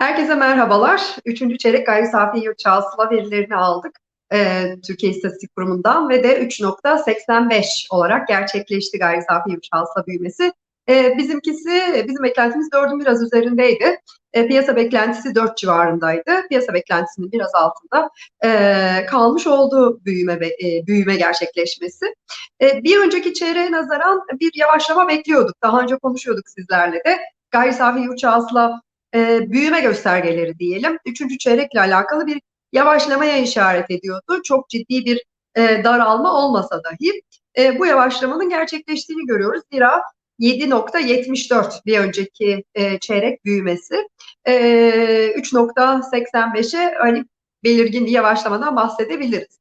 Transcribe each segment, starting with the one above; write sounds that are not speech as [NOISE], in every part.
Herkese merhabalar. Üçüncü çeyrek gayri safi yurt hasıla verilerini aldık. Ee, Türkiye İstatistik Kurumu'ndan ve de 3.85 olarak gerçekleşti gayri safi yurt hasıla büyümesi. Ee, bizimkisi, bizim beklentimiz 4'ün biraz üzerindeydi. Ee, piyasa beklentisi 4 civarındaydı. Piyasa beklentisinin biraz altında e, kalmış olduğu büyüme e, büyüme gerçekleşmesi. E, bir önceki çeyreğe nazaran bir yavaşlama bekliyorduk. Daha önce konuşuyorduk sizlerle de. Gayri safi yurt hasıla e, büyüme göstergeleri diyelim. Üçüncü çeyrekle alakalı bir yavaşlamaya işaret ediyordu. Çok ciddi bir e, daralma olmasa dahi e, bu yavaşlamanın gerçekleştiğini görüyoruz. Zira 7.74 bir önceki e, çeyrek büyümesi. E, 3.85'e hani belirgin bir yavaşlamadan bahsedebiliriz.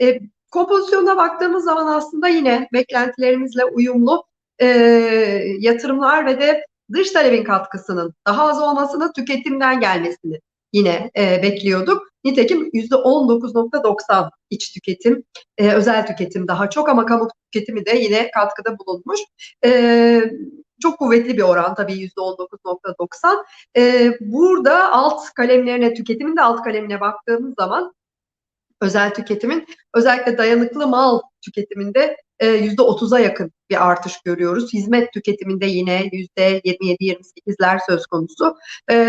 E, kompozisyona baktığımız zaman aslında yine beklentilerimizle uyumlu e, yatırımlar ve de dış talebin katkısının daha az olmasını, tüketimden gelmesini yine e, bekliyorduk. Nitekim %19.90 iç tüketim, e, özel tüketim daha çok ama kamu tüketimi de yine katkıda bulunmuş. E, çok kuvvetli bir oran tabii %19.90. E, burada alt kalemlerine, tüketimin de alt kalemine baktığımız zaman özel tüketimin özellikle dayanıklı mal tüketiminde yüzde 30'a yakın bir artış görüyoruz. Hizmet tüketiminde yine yüzde 27-28'ler söz konusu.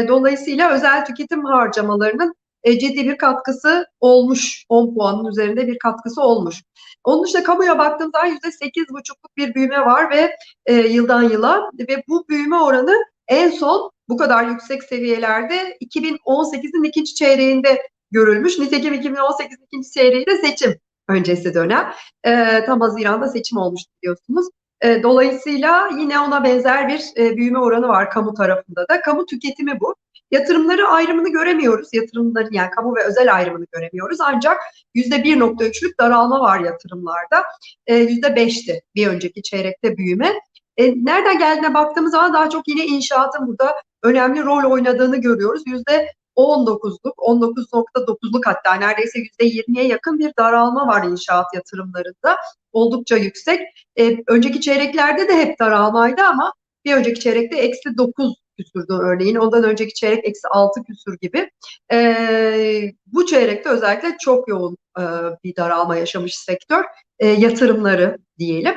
Dolayısıyla özel tüketim harcamalarının ciddi bir katkısı olmuş. 10 puanın üzerinde bir katkısı olmuş. Onun dışında kamuya baktığımızda %8,5'luk bir büyüme var ve e, yıldan yıla ve bu büyüme oranı en son bu kadar yüksek seviyelerde 2018'in ikinci çeyreğinde görülmüş. Nitekim 2018 ikinci çeyreği de seçim öncesi dönem. E, tam Haziran'da seçim olmuştu biliyorsunuz. E, dolayısıyla yine ona benzer bir e, büyüme oranı var kamu tarafında da. Kamu tüketimi bu. Yatırımları ayrımını göremiyoruz. Yatırımların yani kamu ve özel ayrımını göremiyoruz. Ancak %1.3'lük daralma var yatırımlarda. E, %5'ti bir önceki çeyrekte büyüme. E, nereden geldiğine baktığımız zaman daha çok yine inşaatın burada önemli rol oynadığını görüyoruz. Yüzde 19'luk, 19.9'luk hatta neredeyse %20'ye yakın bir daralma var inşaat yatırımlarında. Oldukça yüksek. E, önceki çeyreklerde de hep daralmaydı ama bir önceki çeyrekte eksi 9 küsürdü örneğin. Ondan önceki çeyrek eksi 6 küsür gibi. E, bu çeyrekte özellikle çok yoğun e, bir daralma yaşamış sektör. E, yatırımları diyelim.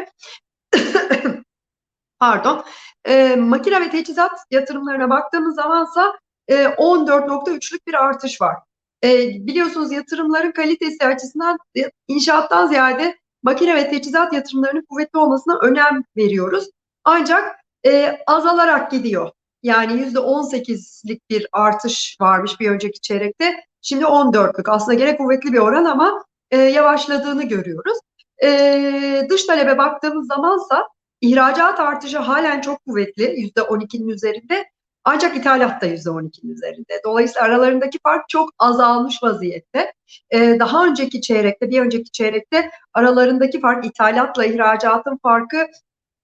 [COUGHS] Pardon. E, makine ve teçhizat yatırımlarına baktığımız zamansa 14.3'lük e, bir artış var. E, biliyorsunuz yatırımların kalitesi açısından e, inşaattan ziyade makine ve teçhizat yatırımlarının kuvvetli olmasına önem veriyoruz. Ancak azalarak gidiyor. Yani %18'lik bir artış varmış bir önceki çeyrekte. Şimdi 14'lük. Aslında gerek kuvvetli bir oran ama yavaşladığını görüyoruz. dış talebe baktığımız zamansa ihracat artışı halen çok kuvvetli. %12'nin üzerinde ancak ithalat da %12'nin üzerinde. Dolayısıyla aralarındaki fark çok azalmış vaziyette. Ee, daha önceki çeyrekte, bir önceki çeyrekte aralarındaki fark ithalatla ihracatın farkı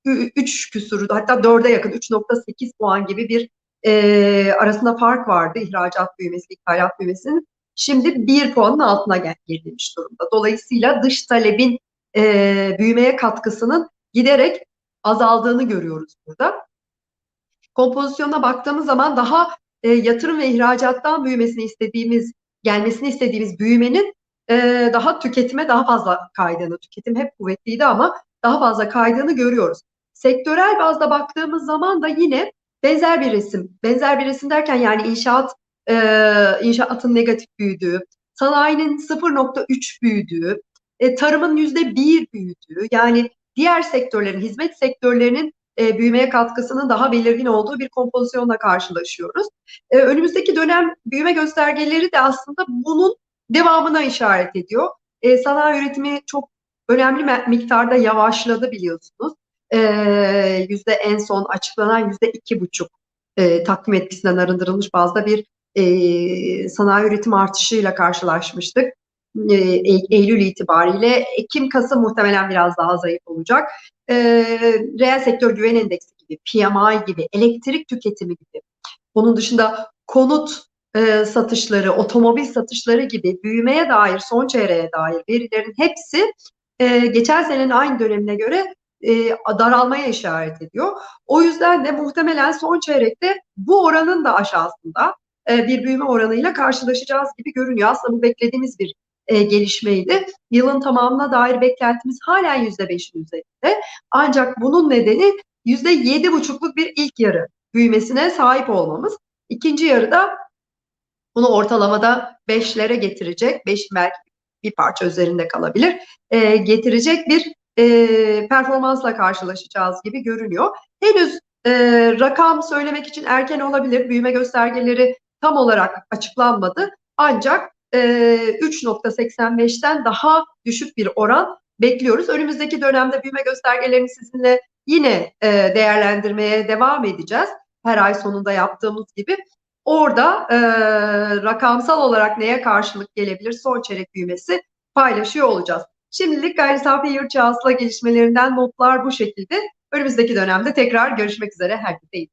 3 küsurdu. Hatta 4'e yakın 3.8 puan gibi bir e, arasında fark vardı ihracat büyümesi, ithalat büyümesinin. Şimdi 1 puanın altına gel gelinmiş durumda. Dolayısıyla dış talebin e, büyümeye katkısının giderek azaldığını görüyoruz burada kompozisyona baktığımız zaman daha e, yatırım ve ihracattan büyümesini istediğimiz, gelmesini istediğimiz büyümenin e, daha tüketime daha fazla kaydığını, tüketim hep kuvvetliydi ama daha fazla kaydığını görüyoruz. Sektörel bazda baktığımız zaman da yine benzer bir resim. Benzer bir resim derken yani inşaat e, inşaatın negatif büyüdüğü, sanayinin 0.3 büyüdüğü, e, tarımın %1 büyüdüğü, yani diğer sektörlerin, hizmet sektörlerinin e, büyümeye katkısının daha belirgin olduğu bir kompozisyonla karşılaşıyoruz. E, önümüzdeki dönem büyüme göstergeleri de aslında bunun devamına işaret ediyor. E, sanayi üretimi çok önemli miktarda yavaşladı biliyorsunuz. E, yüzde en son açıklanan yüzde iki buçuk e, takvim etkisinden arındırılmış bazda bir e, sanayi üretim artışıyla karşılaşmıştık. E, Eylül itibariyle Ekim-Kasım muhtemelen biraz daha zayıf olacak e, reel sektör güven endeksi gibi, PMI gibi, elektrik tüketimi gibi, bunun dışında konut e, satışları, otomobil satışları gibi büyümeye dair, son çeyreğe dair verilerin hepsi e, geçen senenin aynı dönemine göre e, daralmaya işaret ediyor. O yüzden de muhtemelen son çeyrekte bu oranın da aşağısında e, bir büyüme oranıyla karşılaşacağız gibi görünüyor. Aslında bu beklediğimiz bir e, gelişmeydi. Yılın tamamına dair beklentimiz halen %5'in üzerinde. Ancak bunun nedeni %7,5'luk bir ilk yarı büyümesine sahip olmamız. İkinci yarıda bunu ortalamada 5'lere getirecek, 5 belki bir parça üzerinde kalabilir, e, getirecek bir e, performansla karşılaşacağız gibi görünüyor. Henüz e, rakam söylemek için erken olabilir. Büyüme göstergeleri tam olarak açıklanmadı. Ancak e, 3.85'ten daha düşük bir oran bekliyoruz. Önümüzdeki dönemde büyüme göstergelerini sizinle yine değerlendirmeye devam edeceğiz. Her ay sonunda yaptığımız gibi. Orada rakamsal olarak neye karşılık gelebilir son çeyrek büyümesi paylaşıyor olacağız. Şimdilik gayri safi yurt hasıla gelişmelerinden notlar bu şekilde. Önümüzdeki dönemde tekrar görüşmek üzere. Herkese iyi.